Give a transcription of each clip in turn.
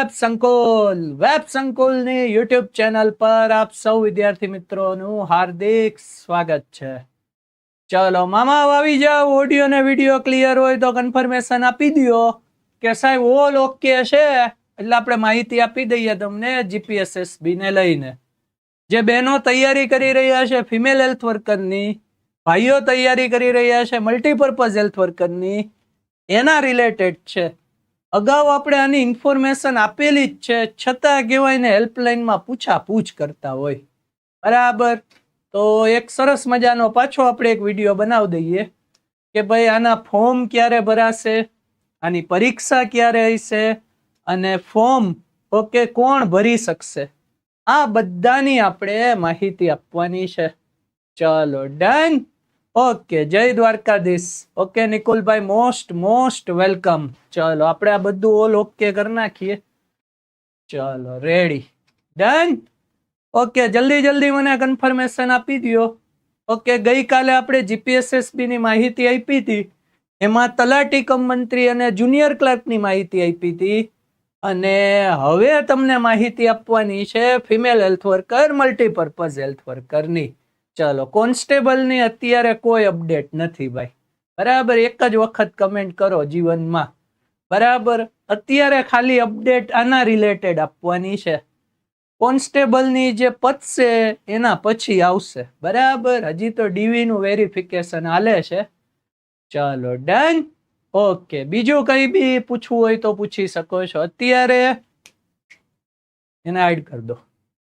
Web સંકુલ, web સંકુલની YouTube channel પર આપ સૌ વિદ્યાર્થી મિત્રોનું હાર્દિક સ્વાગત છે. ચલો, મામા આવી જાઓ. ઓડિયો ને વીડિયો ક્લિયર હોય તો કન્ફર્મેશન આપી દો કે સાહેબ ઓલ ઓકે છે? એટલે આપણે માહિતી આપી દઈએ તમને જીપીએસએસબી ને લઈને. જે બહેનો તૈયારી કરી રહ્યા છે ફિમેલ હેલ્થ વર્કરની ભાઈઓ તૈયારી કરી રહ્યા છે મલ્ટીપર્પઝ હેલ્થ વર્કરની એના રિલેટેડ છે. અગાઉ આપણે આની ઇન્ફોર્મેશન આપેલી જ છે. છતાં કહેવાય ને હેલ્પલાઇનમાં પૂછાપૂછ કરતા હોય. બરાબર? તો એક સરસ મજાનો પાછો આપણે એક વીડિયો બનાવી દઈએ કે ભાઈ આના ફોર્મ ક્યારે ભરાશે, આની પરીક્ષા ક્યારે હશે અને ફોર્મ ઓકે કોણ ભરી શકશે? આ બધાની આપણે માહિતી આપવાની છે. ચલો done okay, Jay Dwarkadhish. Okay, Nikulbhai most most welcome ચલો, આપણે આ બધું ઓલ ઓકે કરી નાખીએ. ચલો રેડી ડન ઓકે, જલ્દી જલ્દી મને કન્ફર્મેશન આપી દો ઓકે, ગઈકાલે આપણે જીપીએસએસબીની માહિતી આપી હતી. એમાં તલાટી કમ મંત્રી અને જુનિયર ક્લાર્કની માહિતી આપી હતી. અને હવે તમને માહિતી આપવાની છે female health worker multipurpose health વર્કરની ચલો, કોન્સ્ટેબલની અત્યારે કોઈ અપડેટ નથી ભાઈ. બરાબર, એક જ વખત કમેન્ટ કરો જીવનમાં. બરાબર, અત્યારે ખાલી અપડેટ આના રિલેટેડ આપવાની છે. કોન્સ્ટેબલની જે પતશે એના પછી આવશે. બરાબર, હજી તો ડીવીનું વેરિફિકેશન હાલે છે. ચાલો ડન ઓકે, બીજું કંઈ બી પૂછવું હોય તો પૂછી શકો છો. અત્યારે એને એડ કરી દો.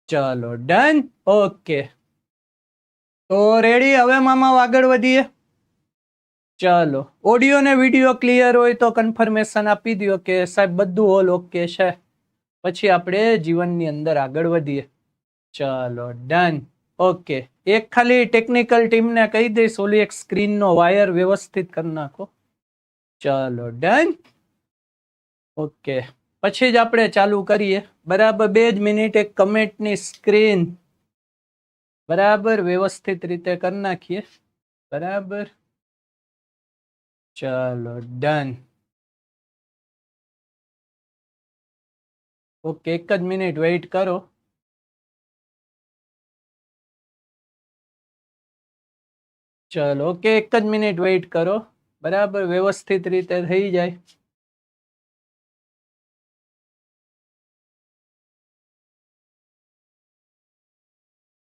ચાલો ડન ઓકે. તો રેડી હવે મામા આગળ વધીએ. ચાલો. ઓડિયો ને વીડિયો ક્લિયર હોય તો કન્ફર્મેશન આપી દો કે સાહેબ બધું ઓલ ઓકે છે. પછી આપણે જીવનની અંદર આગળ વધીએ. ચાલો ડન ઓકે એક ખાલી ટેકનિકલ ટીમને કહી દઈશ. ઓલી એક સ્ક્રીનનો વાયર વ્યવસ્થિત કરી નાખો. ચાલો ડન ઓકે પછી જ આપણે ચાલુ કરીએ. બરાબર બે જ મિનિટ એક કમેન્ટની સ્ક્રીન બરાબર વ્યવસ્થિત રીતે કરી નાખીએ. બરાબર? ચાલો ડન ઓકે, એક જ મિનિટ વેઇટ કરો. ચલો, ઓકે, એક જ મિનિટ વેઇટ કરો. બરાબર, વ્યવસ્થિત રીતે થઈ જાય.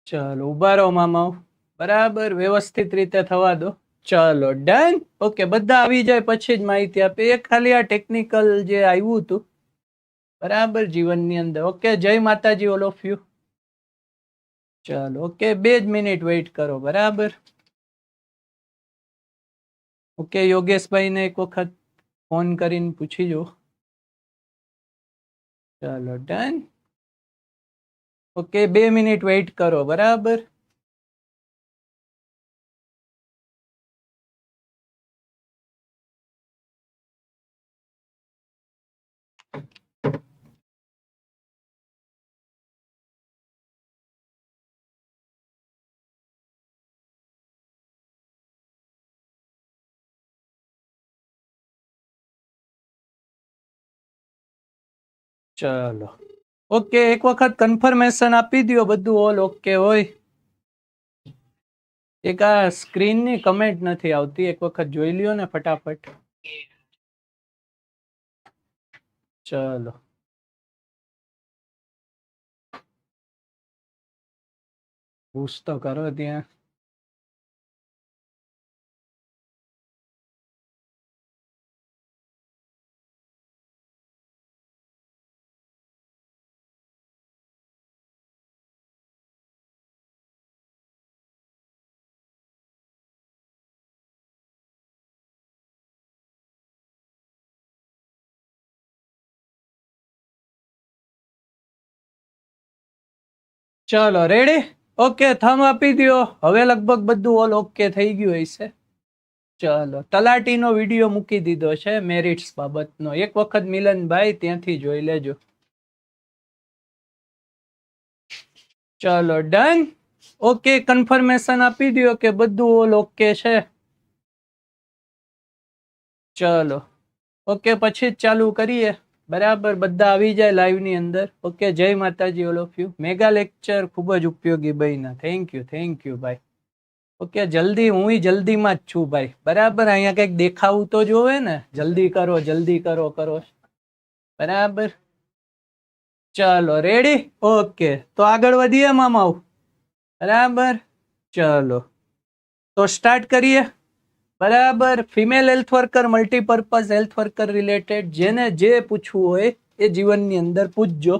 ચલો, ઊભા રહો મામા. બરાબર, વ્યવસ્થિત રીતે થવા દો. ચલો, ડન. ઓકે, બધા આવી જાય પછી જ માહિતી આપે એ ખાલી આ ટેકનિકલ જે આવ્યું હતું. બરાબર, જીવનની અંદર. Okay, Jay Mataji all of you ચલો, ઓકે, બે જ મિનિટ વેઇટ કરો. બરાબર. ઓકે, યોગેશભાઈને એક વખત ફોન કરીને પૂછી જો ચાલો, ડન. ઓકે બે મિનિટ વેઇટ કરો બરાબર? ચલો. ઓકે, એક વખત કન્ફર્મેશન આપી દો બધું ઓલ ઓકે હોય. એક આ સ્ક્રીનની કમેન્ટ નથી આવતી, એક વખત જોઈ લ્યો ને ફટાફટ. ચલો. પૂછ તો કરો ત્યાં. ચલો રેડી ઓકે થમ આપી દો હવે લગભગ બધું ઓલ ઓકે થઈ ગયું હશે. ચલો, તલાટીનો વીડિયો મૂકી દીધો છે મેરિટ્સ બાબતનો. એક વખત મિલનભાઈ, ત્યાંથી જોઈ લેજો. ચલો ડન ઓકે કન્ફર્મેશન આપી દો કે બધું ઓલ ઓકે છે. ચલો ઓકે પછી જ ચાલુ કરીએ. બરાબર, બધા આવી જાય લાઈવની અંદર. Okay Jay Mataji all of you mega lecture ખૂબ જ ઉપયોગી બન્યા. થેન્ક યુ થેન્ક યુ ભાઈ ઓકે જલ્દી હું જલ્દીમાં જ છું ભાઈ બરાબર, અહીંયા કંઈક દેખાવું તો જોવે ને? જલ્દી કરો જલ્દી કરો કરો. બરાબર. ચાલો રેડી ઓકે તો આગળ વધીએ મામાઓ બરાબર. ચલો. તો સ્ટાર્ટ કરીએ. બરાબર. Female health worker multipurpose health worker related જેને જે પૂછવું હોય એ જીવનની અંદર પૂછજો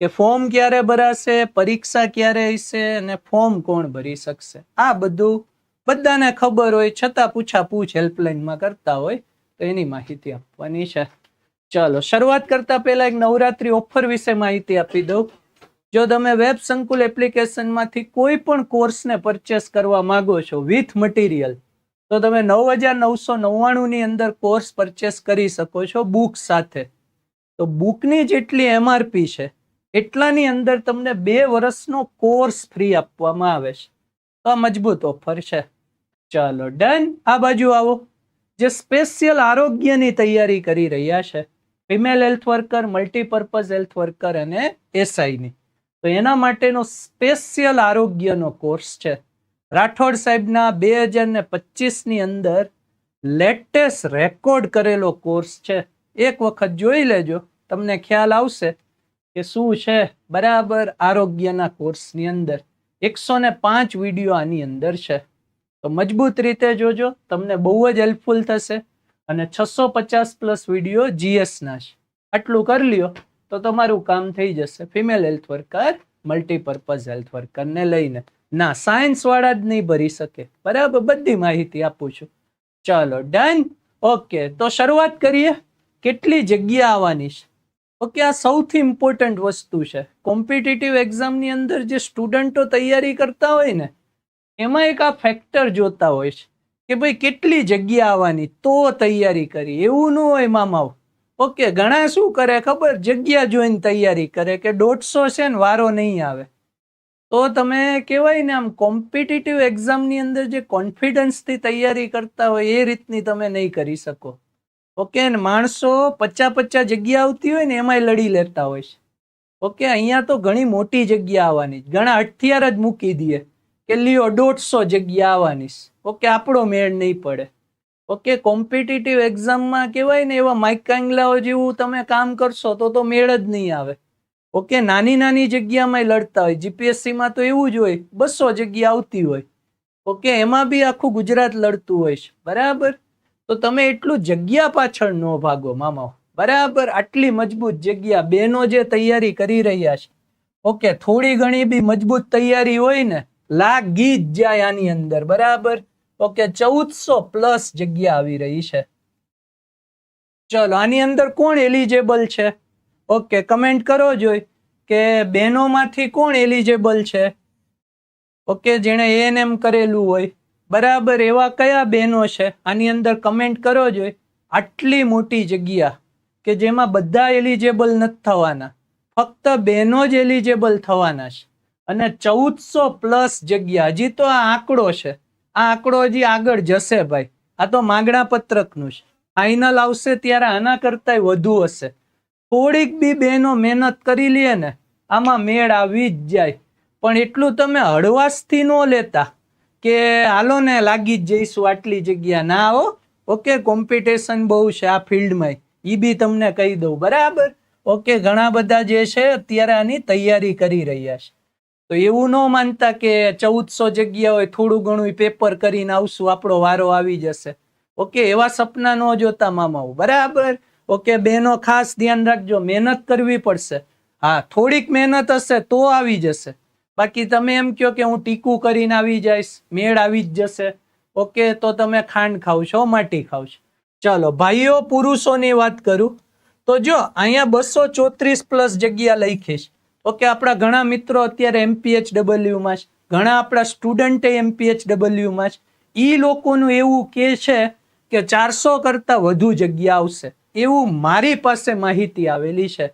કે ફોર્મ ક્યારે ભરાશે, પરીક્ષા ક્યારે હશે અને ફોર્મ કોણ ભરી શકશે. આ બધું બધાને ખબર હોય, છતાં પૂછા પૂછ હેલ્પલાઇનમાં કરતા હોય, તો એની માહિતી આપવાની છે. ચાલો, શરૂઆત કરતા પહેલા એક નવરાત્રી ઓફર વિશે માહિતી આપી દઉં. જો તમે વેબ સંકુલ એપ્લિકેશનમાંથી કોઈ પણ કોર્સને પરચેસ કરવા માંગો છો વિથ મટીરિયલ તો તમે નવ હજાર નવસો નવ્વાણું ની અંદર કોર્સ પરચેસ કરી શકો છો બુક સાથે. તો બુકની જેટલી એમઆરપી છે, એટલાની અંદર તમને બે વર્ષનો કોર્સ ફ્રી આપવામાં આવે છે. તો આ મજબૂત ઓફર છે. ચાલો ડન આ બાજુ આવો. જે સ્પેશિયલ આરોગ્યની તૈયારી કરી રહ્યા છે female health worker multipurpose health worker અને એસઆઈની તો એના માટેનો સ્પેશિયલ આરોગ્યનો કોર્સ છે. રાઠોડ સાહેબના બે હજાર ને પચીસની અંદર લેટેસ્ટ રેકોર્ડ કરેલો કોર્સ છે. એક વખત જોઈ લેજો, તમને ખ્યાલ આવશે કે શું છે બરાબર આરોગ્યના કોર્સની અંદર. એકસો ને પાંચ વીડિયો આની અંદર છે. તો મજબૂત રીતે જોજો, તમને બહુ જ હેલ્પફુલ થશે અને છસો પચાસ પ્લસ વીડિયો જીએસના છે. આટલું કરી લ્યો, તો તમારું કામ થઈ જશે. Female health worker, multipurpose health વર્કરને લઈને. ના સાયન્સ વાળા જ નહીં ભરી શકે. બરાબર? બધી માહિતી આપું છું. ચાલો ડન ઓકે તો શરૂઆત કરીએ. કેટલી જગ્યા આવવાની છે? ઓકે આ સૌથી ઇમ્પોર્ટન્ટ વસ્તુ છે. કોમ્પિટિટિવ એક્ઝામની અંદર જે સ્ટુડન્ટો તૈયારી કરતા હોય ને, એમાં એક આ ફેક્ટર જોતા હોય છે કે ભાઈ કેટલી જગ્યા આવવાની, તો તૈયારી કરી. એવું ન હોય મામાઓ. ઓકે ઘણા શું કરે ખબર? જગ્યા જોઈને તૈયારી કરે કે દોઢસો છે ને વારો નહીં આવે. તો તમે કહેવાય ને આમ કોમ્પિટિટિવ એક્ઝામની અંદર જે કોન્ફિડન્સથી તૈયારી કરતા હોય એ રીતની તમે નહીં કરી શકો. ઓકે ને માણસો પચાસ પચાસ જગ્યા આવતી હોય ને એમાંય લડી લેતા હોય છે. ઓકે અહીંયા તો ઘણી મોટી જગ્યા આવવાની. ઘણા અઠિયાર જ મૂકી દઈએ કે લ્યો દોઢસો જગ્યા આવવાની ઓકે આપણો મેળ નહીં પડે. ઓકે કોમ્પિટિટિવ એક્ઝામમાં કહેવાય ને એવા માઇક કાંગલાઓ જેવું તમે કામ કરશો તો તો મેળ જ નહીં આવે. ઓકે, નાની નાની જગ્યામાં લડતા હોય જીપીએસસીમાં તો એવું જ હોય, બસો જગ્યા આવતી હોય. ઓકે, એમાં બી આખું ગુજરાત લડતું હોય છે. બરાબર? તો તમે એટલું જગ્યા પાછળ ન ભાગો, મામા. બરાબર? આટલી મજબૂત જગ્યા, બેનો જે તૈયારી કરી રહ્યા છે. ઓકે, થોડી ઘણી બી મજબૂત તૈયારી હોય ને, લાગી જ જાય આની અંદર. બરાબર? ઓકે, ચૌદસો પ્લસ જગ્યા આવી રહી છે. ચલો, આની અંદર કોણ એલિજેબલ છે? ઓકે કમેન્ટ કરો જોઈ કે બહેનોમાંથી કોણ એલિજેબલ છે? ઓકે, જેણે એએનએમ કરેલું હોય. બરાબર, એવા કયા બહેનો છે? આની અંદર કમેન્ટ કરો જોઈ. આટલી મોટી જગ્યા કે જેમાં બધા એલિજેબલ નથી થવાના. ફક્ત બહેનો જ એલિજેબલ થવાના છે. અને ચૌદસો પ્લસ જગ્યા. હજી તો આ આંકડો છે. આ આંકડો હજી આગળ જશે ભાઈ. આ તો માગણા પત્રકનું છે. ફાઇનલ આવશે ત્યારે આના કરતાંય વધુ હશે. થોડીક બી બહેનો મહેનત કરી લે ને, આમાં મેળ આવી જ જાય. પણ એટલું તમે હળવાશથી ન લેતા કે હાલો ને લાગી જ જઈશું આટલી જગ્યા. ના આવો ઓકે કોમ્પિટિશન બહુ છે આ ફિલ્ડમાં એ બી તમને કહી દઉં, બરાબર? ઓકે, ઘણા બધા જે છે અત્યારે આની તૈયારી કરી રહ્યા છે. તો એવું ન માનતા કે ચૌદસો જગ્યા હોય, થોડું ઘણું પેપર કરીને આવશું, આપણો વારો આવી જશે. ઓકે, એવા સપના ન જોતા મામાઓ, બરાબર? ઓકે બહેનો ખાસ ધ્યાન રાખજો. મહેનત કરવી પડશે. હા, થોડીક મહેનત હશે તો આવી જશે. બાકી તમે એમ કહો કે હું ટીકું કરીને આવી જઈશ, મેળ આવી જ જશે. ઓકે, તો તમે ખાંડ ખાવ છો માટી ખાવ છો ચાલો, ભાઈઓ, પુરુષોની વાત કરું. તો જો, અહીંયા બસો ચોત્રીસ પ્લસ જગ્યા લખીશ. ઓકે, આપણા ઘણા મિત્રો અત્યારે એમપીએચ ડબલ્યુમાં છે. ઘણા આપણા સ્ટુડન્ટે એમપીએચ ડબલ્યુમાં છે. એ લોકોનું એવું કે છે કે ચારસો કરતાં વધુ જગ્યા આવશે. એવું મારી પાસે માહિતી આવેલી છે.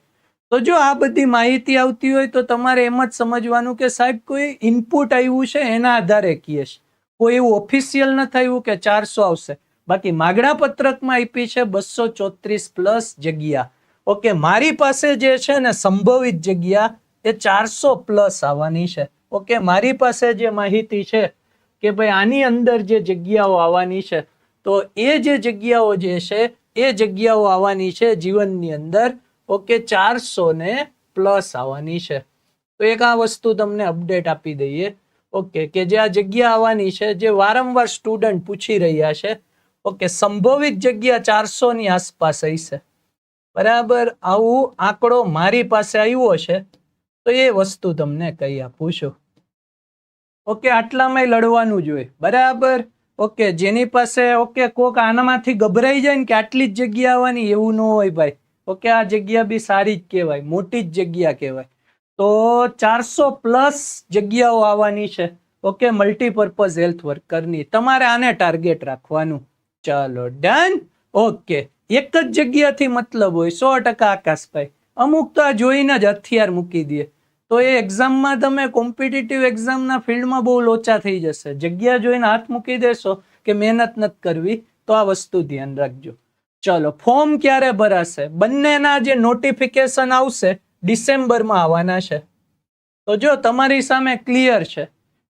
તો જો આ બધી માહિતી આવતી હોય તો તમારે એમ જ સમજવાનું કે સાહેબ, કોઈ ઇનપુટ આવ્યું છે એના આધારે કહીએ છે. કોઈ એવું ઓફિશિયલ ન થયું કે ચારસો આવશે. બાકી માગણા પત્રકમાં આપી છે બસો ચોત્રીસ પ્લસ જગ્યા. ઓકે, મારી પાસે જે છે ને સંભવિત જગ્યા એ ચારસો પ્લસ આવવાની છે. ઓકે, મારી પાસે જે માહિતી છે કે ભાઈ આની અંદર જે જગ્યાઓ આવવાની છે, તો એ જે જગ્યાઓ જે છે એ જગ્યાઓ આવવાની છે જીવનની અંદર. ઓકે ચારસો ને પ્લસ આવવાની છે. તો એક આ વસ્તુ તમને અપડેટ આપી દઈએ. ઓકે કે જે આ જગ્યા આવવાની છે, જે વારંવાર સ્ટુડન્ટ પૂછી રહ્યા છે. ઓકે સંભવિત જગ્યા ચારસો ની આસપાસ હશે બરાબર, આવું આંકડો મારી પાસે આવ્યો છે, તો એ વસ્તુ તમને કહી આપું છું. ઓકે આટલામાં લડવાનું જોઈએ બરાબર? ઓકે, જેની પાસે, ઓકે, કોક આનામાંથી ગભરાઈ જાય ને કે આટલી જ જગ્યા આવવાની, એવું ન હોય ભાઈ. ઓકે, આ જગ્યા બી સારી જ કહેવાય, મોટી જ જગ્યા કહેવાય. તો ચારસો પ્લસ જગ્યાઓ આવવાની છે. ઓકે મલ્ટીપર્પઝ હેલ્થ વર્કરની તમારે આને ટાર્ગેટ રાખવાનું. ચાલો ડન ઓકે, એક જ જગ્યાથી મતલબ હોય, સો ટકા આકાશભાઈ અમુક તો આ જોઈને જ હથિયાર મૂકી દે. તો એ એક્ઝામમાં તમે કોમ્પિટિટિવ એક્ઝામના ફિલ્ડમાં બહુ લોચા થઈ જશે. જગ્યા જોઈને હાથ મૂકી દેશો કે મહેનત નથી કરવી, તો આ વસ્તુ ધ્યાન રાખજો. ચલો ફોર્મ ક્યારે ભરાશે? બંનેના જે નોટિફિકેશન આવશે, ડિસેમ્બરમાં આવવાના છે. તો જો તમારી સામે ક્લિયર છે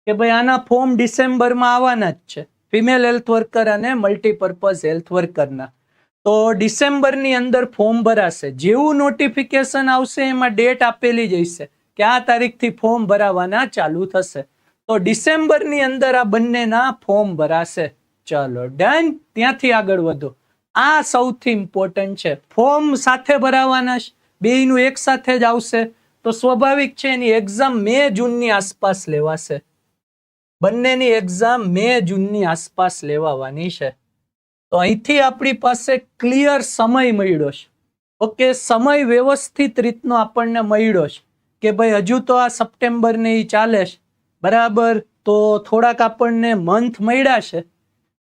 કે ભાઈ આના ફોર્મ ડિસેમ્બરમાં આવવાના જ છે. ફિમેલ હેલ્થ વર્કર અને મલ્ટીપર્પઝ હેલ્થ વર્કરના તો ડિસેમ્બરની અંદર ફોર્મ ભરાશે. જેવું નોટિફિકેશન આવશે, એમાં ડેટ આપેલી જ હશે. કે આ તારીખથી ફોર્મ ભરાવાના ચાલુ થશે? તો ડિસેમ્બરની અંદર આ બંનેના ફોર્મ ભરાશે. ચલો, ડન. ત્યાંથી આગળ વધો. આ સૌથી ઇમ્પોર્ટન્ટ છે. ફોર્મ સાથે ભરાવાના બેયનું એક સાથે જ આવશે. તો સ્વાભાવિક છે એની એક્ઝામ મે જૂનની આસપાસ લેવાશે. બંનેની એક્ઝામ મે જૂનની આસપાસ લેવાવાની છે. તો અહીંથી આપણી પાસે ક્લિયર સમય મળ્યો છે. ઓકે, સમય વ્યવસ્થિત રીતનો આપણને મળ્યો છે. કે ભાઈ, હજુ તો આ સપ્ટેમ્બરને ચાલે છે. બરાબર? તો થોડાક આપણને મંથ મળ્યા છે.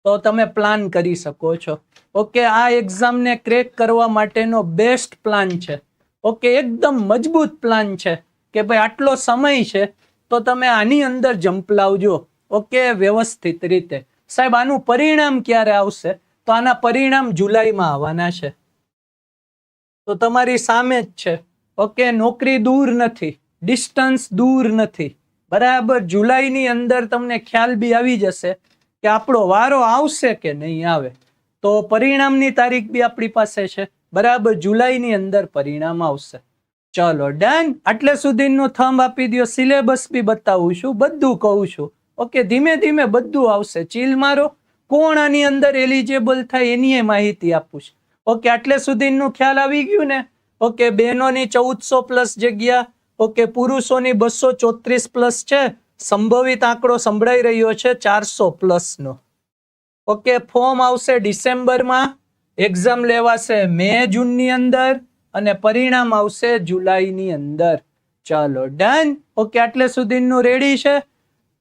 તો તમે પ્લાન કરી શકો છો. ઓકે, આ એક્ઝામને ક્રેક કરવા માટેનો બેસ્ટ પ્લાન છે. ઓકે, એકદમ મજબૂત પ્લાન છે કે ભાઈ, આટલો સમય છે, તો તમે આની અંદર જંપલાવજો ઓકે, વ્યવસ્થિત રીતે. સાહેબ, આનું પરિણામ ક્યારે આવશે? તો આના પરિણામ જુલાઈમાં આવવાના છે. તો તમારી સામે જ છે. ઓકે, નોકરી દૂર નથી ડિસ્ટન્સ દૂર નથી. બરાબર, જુલાઈની અંદર તમને ખ્યાલ બી આવી જશે કે આપણો વારો આવશે કે નહીં આવે. તો પરિણામની તારીખ બી આપણી પાસે છે. બરાબર, જુલાઈની અંદર પરિણામ આવશે. ચલો ડન આટલે સુધીનો થંબ આપી દો સિલેબસ બી બતાવું છું, બધું કહું છું. ઓકે, ધીમે ધીમે બધું આવશે. ચીલ મારો. કોણ આની અંદર એલિજેબલ થાય એની માહિતી આપું છું. ઓકે, આટલે સુધીનું ખ્યાલ આવી ગયું ને? ઓકે, બહેનોની ચૌદસો પ્લસ જગ્યા, ઓકે, પુરુષોની બસો ચોત્રીસ પ્લસ છે, સંભવિત આંકડો સંભળાઈ રહ્યો છે ચારસો પ્લસનો. ઓકે, ફોર્મ આવશે ડિસેમ્બરમાં, એક્ઝામ લેવાશે મે જૂનની અંદર અને પરિણામ આવશે જુલાઈની અંદર. ચાલો, ડન. ઓકે, આટલે સુધીનું રેડી છે?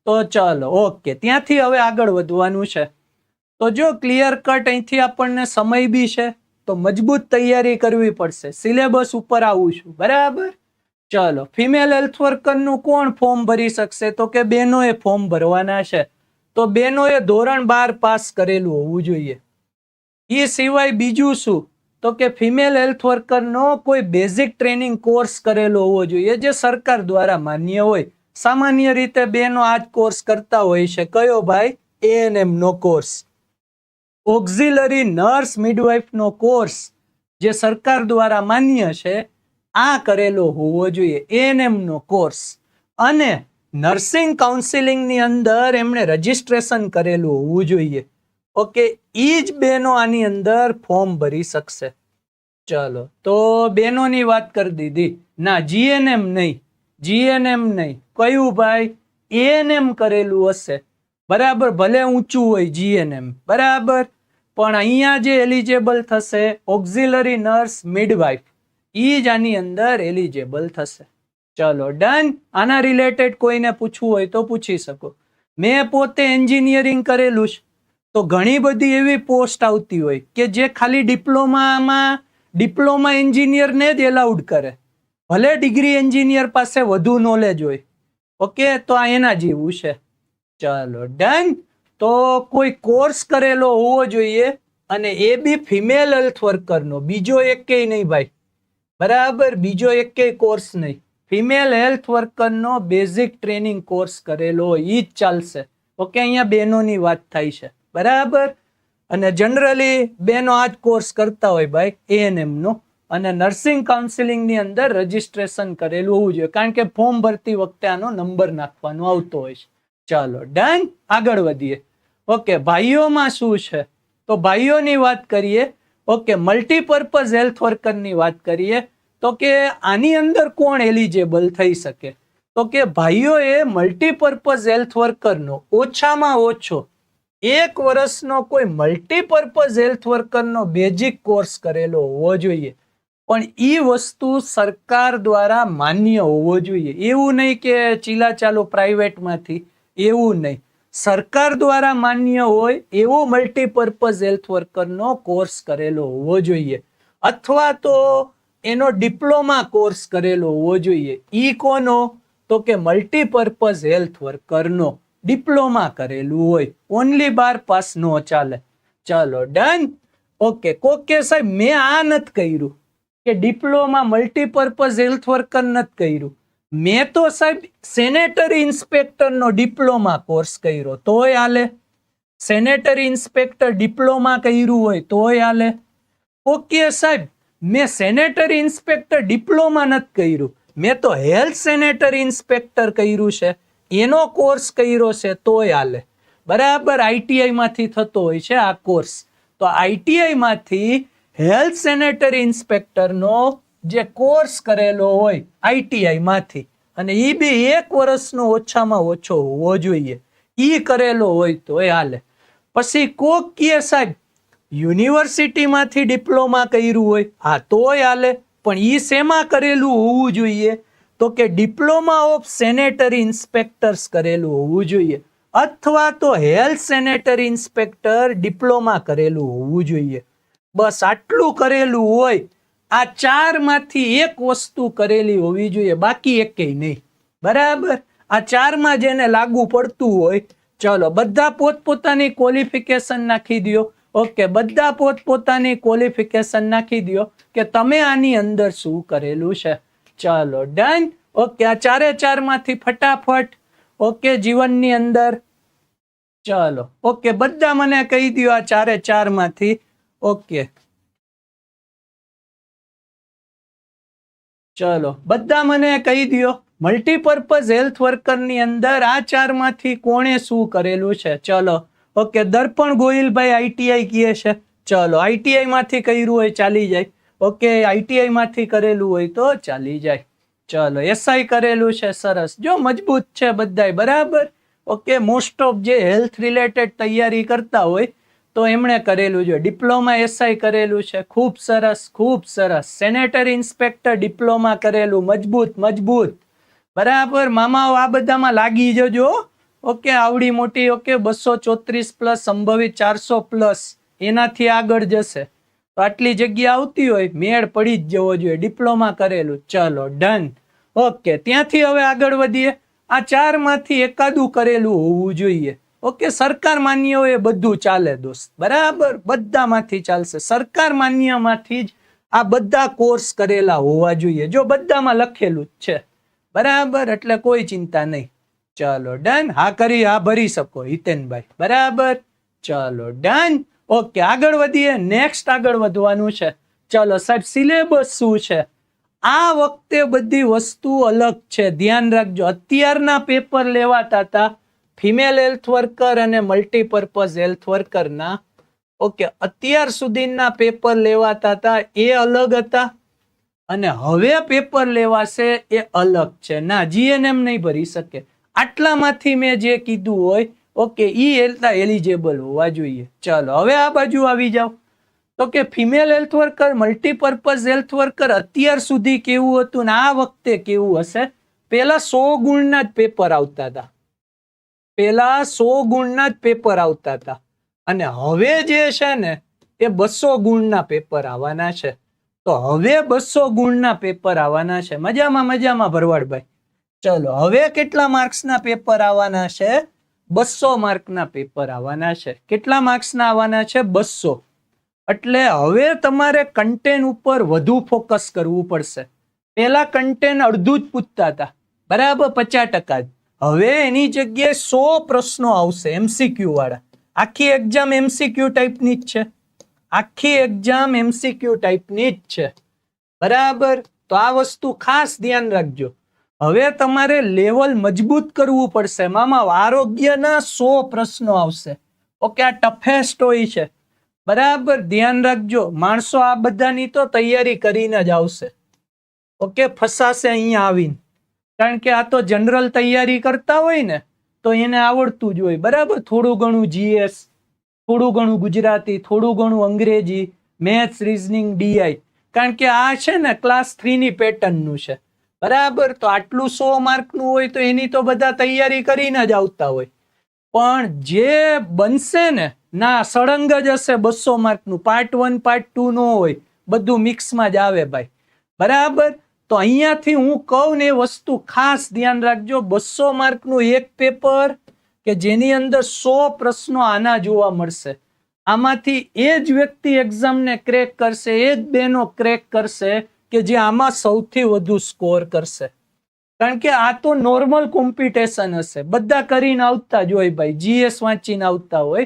તો ચાલો, ઓકે, ત્યાંથી હવે આગળ વધવાનું છે. તો જો ક્લિયર કટ અહીંથી આપણને સમય બી છે. તો મજબૂત તૈયારી કરવી પડશે. સિલેબસ ઉપર આવું છું. બરાબર? ચલો. ફિમેલ હેલ્થ વર્કરનું કોણ ફોર્મ ભરી શકશે? તો કે બહેનોએ ફોર્મ ભરવાના છે. તો બહેનોએ ધોરણ બાર પાસ કરેલું હોવું જોઈએ. એ સિવાય બીજું શું? તો કે ફિમેલ હેલ્થ વર્કરનો કોઈ બેઝિક ટ્રેનિંગ કોર્સ કરેલો હોવો જોઈએ, જે સરકાર દ્વારા માન્ય હોય. સામાન્ય રીતે બેનો આ જ કોર્સ કરતા હોય છે. કયો ભાઈ? એએનએમ નો કોર્સ ઓક્ઝિલરી નર્સ મિડવાઇફનો કોર્સ જે સરકાર દ્વારા માન્ય છે, આ કરેલો હોવો જોઈએ એએનએમનો કોર્સ અને નર્સિંગ કાઉન્સિલિંગની અંદર એમણે રજીસ્ટ્રેશન કરેલું હોવું જોઈએ. ઓકે એ જ બેનો આની અંદર ફોર્મ ભરી શકશે. ચલો, તો બેનોની વાત કરી દીધી. ના જીએનએમ નહીં. જીએનએમ નહીં. કયું ભાઈ? એએનએમ કરેલું હશે. બરાબર, ભલે ઊંચું હોય જીએનએમ બરાબર. પણ અહીંયા જે એલિજેબલ થશે ઓક્ઝિલરી નર્સ મિડવાઇફ એ જ આની અંદર એલિજેબલ થશે. ચલો ડન આના રિલેટેડ કોઈને પૂછવું હોય તો પૂછી શકો. મેં પોતે એન્જિનિયરિંગ કરેલું છે. તો ઘણી બધી એવી પોસ્ટ આવતી હોય કે જે ખાલી ડિપ્લોમામાં ડિપ્લોમા એન્જિનિયરને જ એલાઉડ કરે. ભલે ડિગ્રી એન્જિનિયર પાસે વધુ નોલેજ હોય. ઓકે તો આ એના જેવું છે. ચાલો ડન તો કોઈ કોર્સ કરેલો હોવો જોઈએ અને એ બી ફિમેલ હેલ્થ વર્કરનો બીજો એક કે નહીં ભાઈ. બરાબર? બીજો એકેય કોર્સ નહીં. ફિમેલ હેલ્થ વર્કરનો બેઝિક ટ્રેનિંગ કોર્સ કરેલો ઈ જ ચાલશે. ઓકે, અહીંયા બહેનોની વાત થાય છે. બરાબર? અને જનરલી બહેનો આ જ કોર્સ કરતા હોય ભાઈ એએનએમનો અને નર્સિંગ કાઉન્સિલિંગની અંદર રજીસ્ટ્રેશન કરેલું હોવું જોઈએ. કારણ કે ફોર્મ ભરતી વખતે આનો નંબર નાખવાનો આવતો હોય છે. ચાલો, ડન. આગળ વધીએ. ઓકે, ભાઈઓમાં શું છે? તો ભાઈઓની વાત કરીએ. ઓકે મલ્ટીપર્પઝ હેલ્થ વર્કરની વાત કરીએ. તો કે આની અંદર કોણ એલિજેબલ થઈ શકે? તો કે ભાઈઓએ મલ્ટીપર્પઝ હેલ્થ વર્કરનો ઓછામાં ઓછો એક વર્ષનો કોઈ મલ્ટીપર્પઝ હેલ્થ વર્કરનો બેઝિક કોર્સ કરેલો હોવો જોઈએ. પણ એ વસ્તુ સરકાર દ્વારા માન્ય હોવો જોઈએ. એવું નહીં કે ચીલા ચાલુ પ્રાઇવેટમાંથી એવું નહીં. સરકાર દ્વારા માન્ય હોય એવો મલ્ટીપર્પઝ હેલ્થ વર્કરનો કોર્સ કરેલો હોવો જોઈએ. અથવા તો એનો ડિપ્લોમા કોર્સ કરેલો હોવો જોઈએ. ઈ કોનો? તો કે મલ્ટીપર્પઝ હેલ્થ વર્કરનો ડિપ્લોમા કરેલું હોય. ઓનલી બાર પાસ નો ચાલે. ચાલો ડન ઓકે કોકે સાહેબ, મેં આ નથી કર્યું. કે ડિપ્લોમા મલ્ટીપર્પઝ હેલ્થ વર્કર નથી કર્યું. મેં તો સાહેબ સેનેટરી ઇન્સ્પેક્ટરનો ડિપ્લોમા કોર્સ કર્યો. તોય હાલે. સેનેટરી ઇન્સ્પેક્ટર ડિપ્લોમા કર્યું હોય તોય હાલે. ઓકે સાહેબ, મેં સેનેટરી ઇન્સ્પેક્ટર ડિપ્લોમા નથી કર્યું. મેં તો હેલ્થ સેનેટરી ઇન્સ્પેક્ટર કર્યું છે. એનો કોર્સ કર્યો છે તોય હાલે. બરાબર આઈટીઆઈમાંથી થતો હોય છે આ કોર્સ તો આઈટીઆઈમાંથી હેલ્થ સેનેટરી ઇન્સ્પેક્ટરનો જે કોર્સ કરેલો હોય આઈટીઆઈ માંથી. અને એ બી એક વર્ષનો ઓછામાં ઓછો હોવો જોઈએ. એ કરેલો હોય તો એ હાલે. પછી કોક કહે સાહેબ, યુનિવર્સિટીમાંથી ડિપ્લોમા કર્યું હોય, હા, તોય હાલે, પણ એ શેમાં કરેલું હોવું જોઈએ? તો કે ડિપ્લોમા ઓફ સેનેટરી ઇન્સ્પેક્ટર્સ કરેલું હોવું જોઈએ. અથવા તો હેલ્થ સેનેટરી ઇન્સ્પેક્ટર ડિપ્લોમા કરેલું હોવું જોઈએ. બસ આટલું કરેલું હોય આ ચારમાંથી એક વસ્તુ કરેલી હોવી જોઈએ, બાકી એકેય નહીં. બરાબર? આ ચારમાં જેને લાગુ પડતું હોય, ચલો, બધા પોતપોતાની ક્વોલિફિકેશન નાખી દો ઓકે, બધા પોતપોતાની ક્વોલિફિકેશન નાખી દો કે તમે આની અંદર શું કરેલું છે. ચાલો ડન ઓકે, આ ચારે ચારમાંથી ફટાફટ, ઓકે, જીવનની અંદર. ચાલો, ઓકે, બધા મને કહી દો આ ચારે ચારમાંથી. ઓકે. ચલો, બધા મને કહી દો મલ્ટીપર્પઝ હેલ્થ વર્કરની અંદર આ ચારમાંથી કોણે શું કરેલું છે? ચલો, ઓકે, દર્પણ ગોહિલભાઈ આઈટીઆઈ કહે છે. ચલો આઈટીઆઈ માંથી કર્યું હોય ચાલી જાય. ઓકે આઈટીઆઈ માંથી કરેલું હોય તો ચાલી જાય. ચલો એસઆઈ કરેલું છે, સરસ. જો, મજબૂત છે બધાય, બરાબર? ઓકે મોસ્ટ ઓફ જે હેલ્થ રિલેટેડ તૈયારી કરતા હોય તો એમણે કરેલું છે ડિપ્લોમા એસઆઈ કરેલું છે, ખૂબ સરસ ખૂબ સરસ. સેનેટરી ઇન્સ્પેક્ટર ડિપ્લોમા કરેલું, મજબૂત મજબૂત. બરાબર? મામાઓ, આ બધામાં લાગી જજો. ઓકે, આવડી મોટી, ઓકે, બસો ચોત્રીસ પ્લસ, સંભવિત ચારસો પ્લસ. એનાથી આગળ જશે. તો આટલી જગ્યા આવતી હોય, મેળ પડી જ જવો જોઈએ. ડિપ્લોમા કરેલું. ચલો, ડન. ઓકે, ત્યાંથી હવે આગળ વધીએ. આ ચારમાંથી એકાદું કરેલું હોવું જોઈએ. ઓકે, સરકાર માન્ય હોય એ બધું ચાલે દોસ્ત. બરાબર? બધામાંથી ચાલશે. સરકાર માન્યમાંથી જ આ બધા કોર્સ કરેલા હોવા જોઈએ. જો બધામાં લખેલું જ છે. બરાબર? એટલે કોઈ ચિંતા નહીં. ચાલો ડન હા, કરી, હા, ભરી શકો, હિતેનભાઈ. બરાબર? ચાલો ડન ઓકે, આગળ વધીએ. નેક્સ્ટ આગળ વધવાનું છે. ચાલો, સાહેબ સિલેબસ શું છે? આ વખતે બધી વસ્તુ અલગ છે. ધ્યાન રાખજો. અત્યારના પેપર લેવાતા હતા. ફિમેલ હેલ્થ વર્કર અને મલ્ટીપર્પઝ હેલ્થ વર્કરના ઓકે અત્યાર સુધીના પેપર લેવાતા હતા, એ અલગ હતા. અને હવે પેપર લેવાશે, એ અલગ છે. ના જીએનએમ નહીં ભરી શકે. આટલામાંથી મેં જે કીધું હોય ઓકે ઈ એટલા એલિજેબલ હોવા જોઈએ. ચાલો, હવે આ બાજુ આવી જાઓ. તો કે female health worker multipurpose health worker અત્યાર સુધી કેવું હતું ને, આ વખતે કેવું હશે? પહેલાં સો ગુણના જ પેપર આવતા હતા. પેલા સો ગુણના જ પેપર આવતા હતા. અને હવે જે છે ને, એ બસો ગુણના પેપર આવવાના છે. તો હવે બસો ગુણના પેપર આવવાના છે. મજામાં મજામાં ભરવાડભાઈ. ચલો, હવે કેટલા માર્ક્સના પેપર આવવાના છે? બસો માર્કના પેપર આવવાના છે. કેટલા માર્ક્સના આવવાના છે? બસો. એટલે હવે તમારે કન્ટેન્ટ ઉપર વધુ ફોકસ કરવું પડશે. પહેલા કન્ટેન્ટ અડધું જ પૂછતા હતા. બરાબર? પચાસ ટકા જ. હવે એની જગ્યાએ સો પ્રશ્નો આવશે એમસીક્યુ વાળા. આખી એક્ઝામ એમસીક્યુ ટાઈપની જ છે. આખી એક્ઝામ એમસીક્યુ ટાઈપની જ છે. બરાબર? તો આ વસ્તુ ખાસ ધ્યાન રાખજો. હવે તમારે લેવલ મજબૂત કરવું પડશે. મામા આરોગ્યના સો પ્રશ્નો આવશે. ઓકે, આ ટફેસ્ટ હોય છે. બરાબર? ધ્યાન રાખજો. માણસો આ બધાની તો તૈયારી કરીને જ આવશે. ઓકે, ફસાશે અહીંયા આવીને. કારણ કે આ તો જનરલ તૈયારી કરતા હોય ને, તો એને આવડતું જ હોય. બરાબર? થોડું ઘણું જીએસ થોડું ઘણું ગુજરાતી, થોડું ઘણું અંગ્રેજી મેથ્સ રિઝનિંગ ડીઆઈ કારણ કે આ છે ને ક્લાસ થ્રીની પેટર્નનું છે. બરાબર? તો આટલું સો માર્કનું હોય તો એની તો બધા તૈયારી કરીને જ આવતા હોય. પણ જે બનશે ને, ના, સળંગ જ હશે બસો માર્કનું પાર્ટ વન પાર્ટ ટુ નો હોય. બધું મિક્સમાં જ આવે ભાઈ. બરાબર? તો અહીંયાથી હું કહું ને વસ્તુ ખાસ ધ્યાન રાખજો. બસો માર્કનું એક પેપર કે જેની અંદર સો પ્રશ્નો આના જોવા મળશે. આમાંથી એ જ વ્યક્તિ એક્ઝામને ક્રેક કરશે, એ જ બેનો ક્રેક કરશે કે જે આમાં સૌથી વધુ સ્કોર કરશે. કારણ કે આ તો નોર્મલ કોમ્પિટિશન હશે. બધા કરીને આવતા જ હોય ભાઈ. જીએસ વાંચીને આવતા હોય.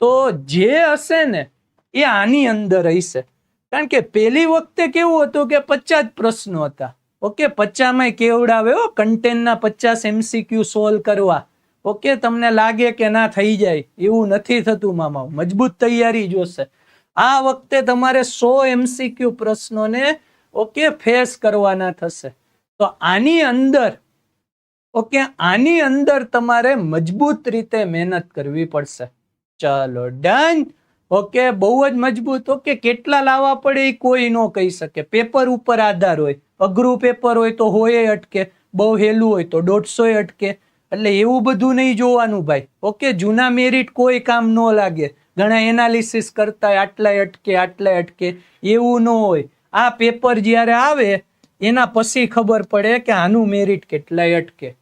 તો જે હશે ને એ આની અંદર હશે. કારણ કે પહેલી વખતે કેવું હતું કે પચાસ પ્રશ્નો હતા. ઓકે પચામાં કેવડાવે? હો, કન્ટેન્ટના પચાસ એમસીક્યુ સોલ્વ કરવા. ઓકે, તમને લાગે કે ના થઈ જાય. એવું નથી થતું મામા. મજબૂત તૈયારી જોશે આ વખતે તમારે સો એમસીક્યુ પ્રશ્નોને, ઓકે, ફેસ કરવાના થશે. તો આની અંદર, ઓકે, આની અંદર તમારે મજબૂત રીતે મહેનત કરવી પડશે. ચલો, ડન. ઓકે, બહુ જ મજબૂત. ઓકે, કેટલા લાવવા પડે એ કોઈ ન કહી શકે. પેપર ઉપર આધાર હોય. અઘરું પેપર હોય તો હોય અટકે. બહુ હેલું હોય તો દોઢસો અટકે. એટલે એવું બધું નહીં જોવાનું ભાઈ. ઓકે, જૂના મેરિટ કોઈ કામ ન લાગે. ઘણા એનાલિસિસ કરતા આટલાય અટકે આટલાય અટકે. એવું ન હોય. આ પેપર જ્યારે આવે, એના પછી ખબર પડે કે આનું મેરિટ કેટલાય અટકે.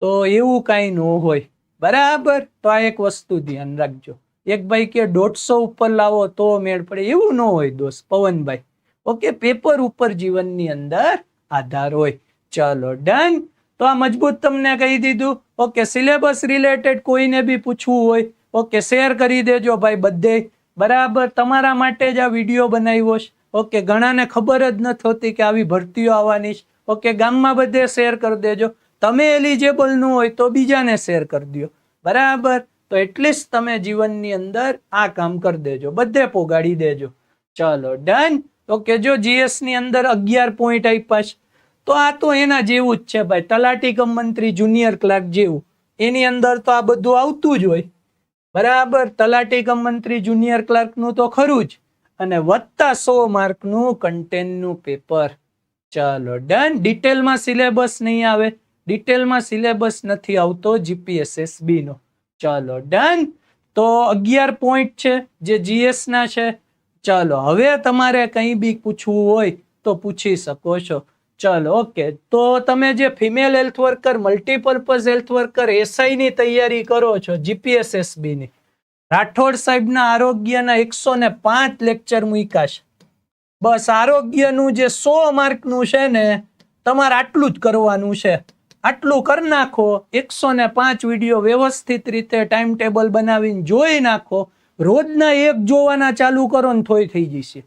તો એવું કાંઈ ન હોય. બરાબર? તો આ એક વસ્તુ ધ્યાન રાખજો. એક ભાઈ કે દોઢસો ઉપર લાવો તો મેળ પડે. એવું ન હોય દોસ્ત, પવનભાઈ. ઓકે, પેપર ઉપર જીવનની અંદર આધાર હોય. ચલો, ડન. તો આ મજબૂત તમને કહી દીધું. ઓકે, સિલેબસ રિલેટેડ કોઈને બી પૂછવું હોય, ઓકે, શેર કરી દેજો ભાઈ બધે. બરાબર, તમારા માટે જ આ વીડિયો બનાવ્યો છે. ઓકે, ઘણાને ખબર જ નથી હોતી કે આવી ભરતીઓ આવવાની છે. ઓકે, ગામમાં બધે શેર કરી દેજો. તમે એલિજેબલ ન હોય તો બીજાને શેર કરી દો બરાબર? તો એટલીસ્ટ તમે જીવનની અંદર આ કામ કરી દેજો, બધે પોગાડી દેજો. ચલો ડન તો કેજો જીએસની અંદર અગિયાર પોઈન્ટ આપ્યા છે. તો આ તો એના જેવું જ છે ભાઈ, તલાટી કમ મંત્રી જુનિયર ક્લાર્ક જેવું. એની અંદર તો આ બધું આવતું જ હોય. બરાબર, તલાટી કમ મંત્રી જુનિયર ક્લાર્કનું તો ખરું જ. અને વત્તા સો માર્કનું કન્ટેન્ટનું પેપર ચાલો ડન ડિટેલમાં સિલેબસ નહીં આવે. ડિટેલમાં સિલેબસ નથી આવતો જીપીએસએસબીનો નો. ચાલો ડન તો અગિયાર પોઈન્ટ છે, જે જીએસ ના છે. ચાલો, હવે તમારે કંઈ બી પૂછવું હોય તો પૂછી શકો છો. ચાલો ઓકે તો તમે જે female health worker multipurpose health worker SI ની તૈયારી કરો છો જીપીએસએસબી ની. રાઠોડ સાહેબના આરોગ્યના એકસો ને પાંચ લેક્ચર મૂક્યા છે. બસ આરોગ્યનું જે સો માર્કનું છે ને, તમારે આટલું જ કરવાનું છે. આટલું કરી નાખો એકસો ને પાંચ વીડિયો વ્યવસ્થિત રીતે ટાઈમ ટેબલ બનાવીને જોઈ નાખો. રોજના એક જોવાના ચાલુ કરો ને તોય થઈ જશે.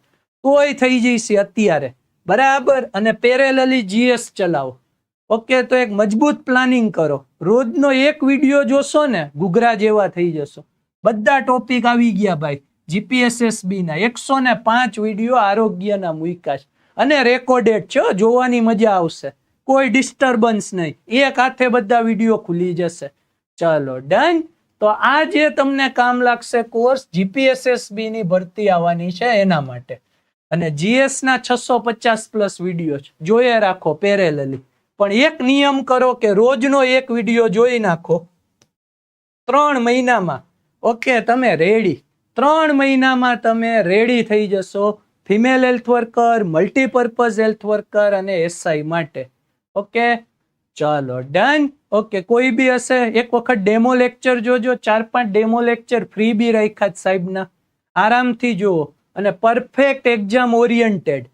તોય થઈ જશે અત્યારે. બરાબર? અને પેરેલલી જીએસ ચલાવો. ઓકે તો એક મજબૂત પ્લાનિંગ કરો. રોજનો એક વીડિયો જોશો ને ગુગરા જેવા થઈ જશો. બધા ટોપિક આવી ગયા ભાઈ. જીપીએસએસબીના એકસો ને. પાંચ વીડિયો આરોગ્યના મૂક્યા છે. અને રેકોર્ડેડ છે જોવાની મજા આવશે. કોઈ ડિસ્ટર્બન્સ નહીં. એક હાથે બધા વીડિયો ખુલી જશે. ચલો ડન તો આ જે તમને કામ લાગશે કોર્સ જીપીએસએસબીની ભરતી આવવાની છે એના માટે. અને જીએસના છસો પચાસ પ્લસ વીડિયો છે. જોઈએ રાખો પેરેલલી પણ એક નિયમ કરો કે રોજનો એક વીડિયો જોઈ નાખો. ત્રણ મહિનામાં. ઓકે તમે રેડી ત્રણ મહિનામાં તમે રેડી થઈ જશો. Female health worker multipurpose health worker અને એસઆઈ માટે. ઓકે. ચાલો, ડન. ઓકે, કોઈ બી હશે, એક વખત ડેમો લેક્ચર જોજો. ચાર પાંચ ડેમો લેક્ચર ફ્રી બી રાખ્યા જ સાહેબના. આરામથી જુઓ. અને પરફેક્ટ એક્ઝામ ઓરિયન્ટેડ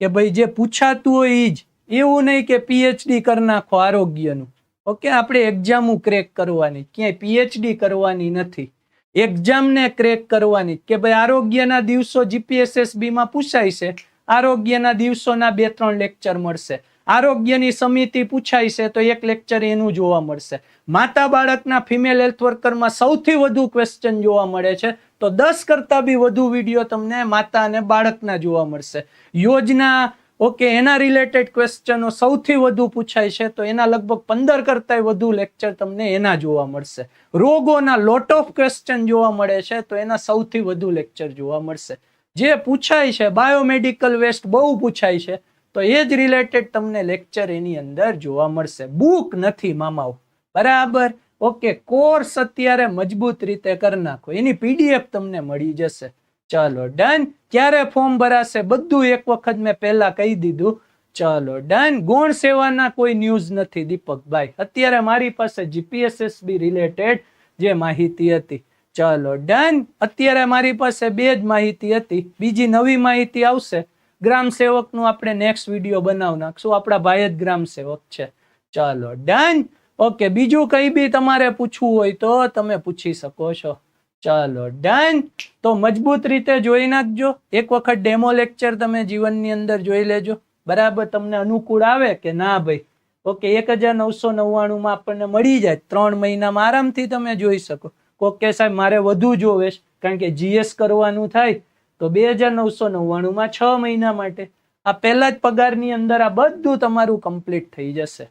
કે ભાઈ જે પૂછાતું હોય એ જ. એવું નહીં કે પીએચડી કરી નાખો આરોગ્યનું. ઓકે, આપણે એક્ઝામો ક્રેક કરવાની. ક્યાંય પીએચડી કરવાની નથી. એક્ઝામને ક્રેક કરવાની. કે ભાઈ આરોગ્યના દિવસો જીપીએસએસબીમાં પૂછાય છે. આરોગ્યના દિવસોના બે ત્રણ લેક્ચર મળશે. આરોગ્યની સમિતિ પૂછાય છે તો એક લેક્ચર એનું જોવા મળશે. માતા બાળકના ફિમેલ હેલ્થ વર્કરમાં સૌથી વધુ ક્વેશ્ચન જોવા મળે છે. તો દસ કરતાં બી વધુ વીડિયો તમને માતા અને બાળકના જોવા મળશે. યોજના, ઓકે, એના રિલેટેડ ક્વેશ્ચનો સૌથી વધુ પૂછાય છે તો એના લગભગ પંદર કરતાંય વધુ લેક્ચર તમને એના જોવા મળશે. રોગોના લોટ ઓફ ક્વેશ્ચન જોવા મળે છે તો એના સૌથી વધુ લેક્ચર જોવા મળશે. જે પૂછાય છે બાયોમેડિકલ વેસ્ટ બહુ પૂછાય છે. તો એ જ રિલેટેડ તમને લેક્ચર એની અંદર જોવા મળશે. બુક નથી, મામાઓ. બરાબર? ઓકે કોર્સ અત્યારે મજબૂત રીતે કરી નાખો. એની પીડીએફ તમને મળી જશે. ચાલો ડન ક્યારે ફોર્મ ભરાશે? બધું એક વખત મેં પહેલા કહી દીધું. ચાલો ડન ગુણ સેવાના કોઈ ન્યૂઝ નથી, દીપકભાઈ. અત્યારે મારી પાસે જીપીએસએસબી રિલેટેડ જે માહિતી હતી. ચાલો ડન અત્યારે મારી પાસે બે જ માહિતી હતી. બીજી નવી માહિતી આવશે. ગ્રામ સેવકનું આપણે નેક્સ્ટ વીડિયો બનાવી નાખશું. આપણા ભાઈ જ ગ્રામ સેવક છે. ચાલો ડન ઓકે બીજું કઈ બી તમારે પૂછવું હોય તો તમે પૂછી શકો છો. ચાલો ડન તો મજબૂત રીતે જોઈ નાખજો. એક વખત ડેમો લેક્ચર તમે જીવનની અંદર જોઈ લેજો. બરાબર તમને અનુકૂળ આવે કે ના ભાઈ? ઓકે એક હજાર નવસો નવ્વાણું માં આપણને મળી જાય. ત્રણ મહિનામાં આરામથી તમે જોઈ શકો. કોક કે સાહેબ, મારે વધુ જોવે કારણ કે જીએસ કરવાનું થાય. તો બે હજાર નવસો નવ્વાણું માં છ મહિના માટે આ પહેલા જ પગારની અંદર આ બધું તમારું કમ્પ્લીટ થઈ જશે.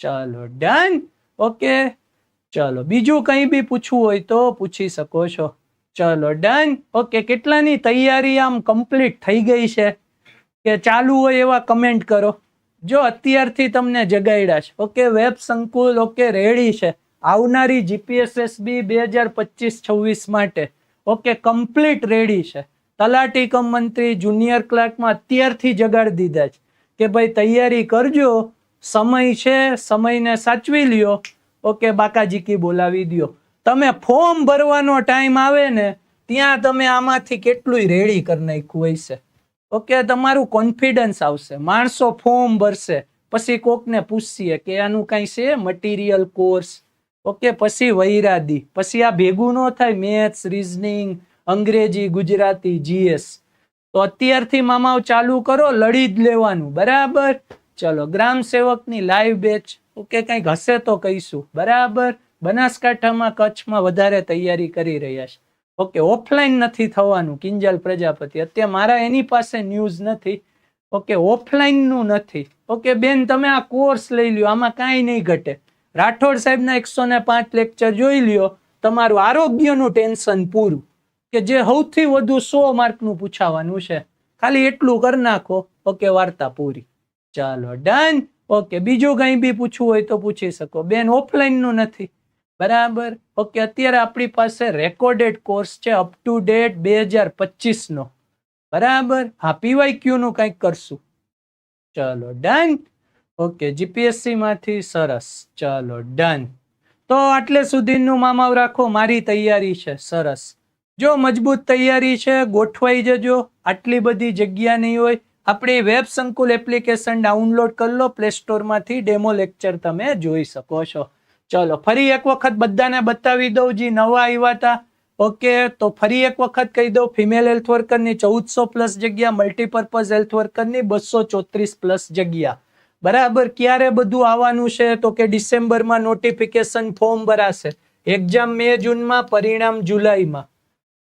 ચાલો ડન ઓકે ચાલો, બીજું કંઈ બી પૂછવું હોય તો પૂછી શકો છો. ચાલો ડન ઓકે કેટલાની તૈયારી આમ કમ્પ્લીટ થઈ ગઈ છે? કે ચાલુ હોય એવા કમેન્ટ કરો. જો અત્યારથી તમને જગાડ્યા છે. Okay web Sankul okay ready છે. આવનારી જીપીએસએસબી બે હજાર પચીસ છવ્વીસ માટે. ઓકે કમ્પ્લીટ રેડી છે. તલાટી કમ મંત્રી, જુનિયર ક્લાર્કમાં અત્યારથી જગાડી દીધા છે કે ભાઈ તૈયારી કરજો, સમય છે, સમયને સાચવી લ્યો. ઓકે, બાકાજીકી બોલાવી દ્યો. તમે ફોર્મ ભરવાનો ટાઈમ આવે ને, ત્યાં તમે આમાંથી કેટલું રેડી કરી નાખ્યું હોય છે ઓકે, તમારું કોન્ફિડન્સ આવશે. માણસો ફોર્મ ભરશે. પછી કોકને પૂછીએ કે આનું કાંઈ છે મટીરિયલ કોર્સ? ઓકે, પછી વૈરાદી. પછી આ ભેગું ન થાય, મેથ્સ, રીઝનિંગ અંગ્રેજી, ગુજરાતી જીએસ તો અત્યારથી મામાઓ ચાલુ કરો, લડી જ લેવાનું. બરાબર? ચલો, ગ્રામ સેવકની લાઈવ બેચ ઓકે, કંઈક હશે તો કહીશું. બરાબર? બનાસકાંઠામાં કચ્છમાં વધારે તૈયારી કરી રહ્યા છે. ઓકે ઓફલાઈન નથી થવાનું, કિંજલ પ્રજાપતિ. અત્યારે મારા એની પાસે ન્યૂઝ નથી. ઓકે ઓફલાઈનનું નથી. ઓકે, બેન, તમે આ કોર્સ લઈ લ્યો, આમાં કાંઈ નહીં ઘટે. રાઠોડ સાહેબના એકસો પાંચ લેક્ચર જોઈ લ્યો. તમારું આરોગ્યનું ટેન્શન પૂરું. કે જે સૌથી વધુ સો માર્કનું પૂછાવાનું છે. ખાલી એટલું કરી નાખો. ઓકે, વાર્તા પૂરી. ચાલો, ડન. ઓકે, બીજું કંઈ બી પૂછવું હોય તો પૂછી શકો. બેન, ઓફલાઈનનું નથી. બરાબર? ઓકે, અત્યારે આપણી પાસે રેકોર્ડેડ કોર્સ છે અપ ટુ ડેટ બે હજાર પચીસનો. બરાબર? હા પીવાય ક્યુનું કંઈક કરશું. ચલો, ડન. ઓકે, જીપીએસસીમાંથી સરસ. ચલો, ડન. તો આટલે સુધીનું મામાવ રાખો. મારી તૈયારી છે. સરસ. જો મજબૂત તૈયારી છે, ગોઠવાઈ જજો. આટલી બધી જગ્યા નહીં હોય. આપણી વેબ સંકુલ એપ્લિકેશન ડાઉનલોડ કરી લો, પ્લે સ્ટોરમાંથી ડેમો લેક્ચર તમે જોઈ શકો છો. ચલો, ફરી એક વખત બધાને બતાવી દઉં જે, નવા આવ્યા હતા ઓકે તો ફરી એક વખત કહી દઉં ફિમેલ હેલ્થ વર્કરની ચૌદસો પ્લસ જગ્યા મલ્ટીપર્પઝ હેલ્થ વર્કરની બસો ચોત્રીસ પ્લસ જગ્યા. બરાબર, ક્યારે બધું આવવાનું છે? તો કે ડિસેમ્બરમાં નોટિફિકેશન ફોર્મ ભરાશે. એક્ઝામ મે જૂનમાં, પરિણામ જુલાઈમાં.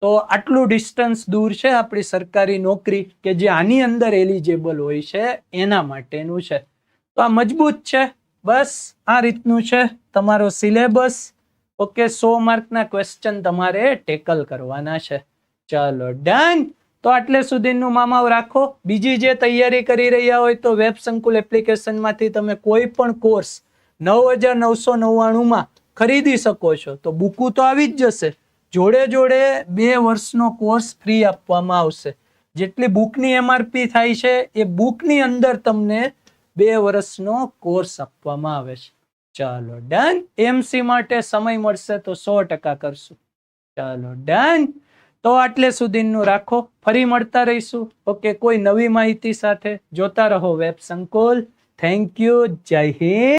તો આટલું ડિસ્ટન્સ દૂર છે આપણી સરકારી નોકરી કે જે આની અંદર એલિજેબલ હોય છે, એના માટેનું છે. તો આ મજબૂત છે, બસ આ રીતનું છે. તમારો સિલેબસ ઓકે, સો માર્કના ક્વેશ્ચન તમારે ટેકલ કરવાના છે. ચાલો ડન તો આટલે સુધીનું મામાવ રાખો. બીજી જે તૈયારી કરી રહ્યા હોય તો વેબ સંકુલ એપ્લિકેશનમાંથી તમે કોઈ પણ કોર્સ નવ હજાર નવસો નવ્વાણુંમાં ખરીદી શકો છો. તો બુકું તો આવી જ જશે. જોડે જોડે બે વર્ષનો કોર્સ ફ્રી આપવામાં આવશે. જેટલી બુકની એમઆરપી થાય છે, એ બુકની અંદર તમને બે વર્ષનો કોર્સ આપવામાં આવે છે. ચાલો ડન એમસી માટે સમય મળશે તો સો ટકા કરશું. ચાલો ડન તો આટલે સુધીનું રાખો. ફરી મળતા રહીશું. ઓકે કોઈ નવી માહિતી સાથે જોતા રહો. વેબ સંકુલ. થેન્ક યુ જય હિન્દ.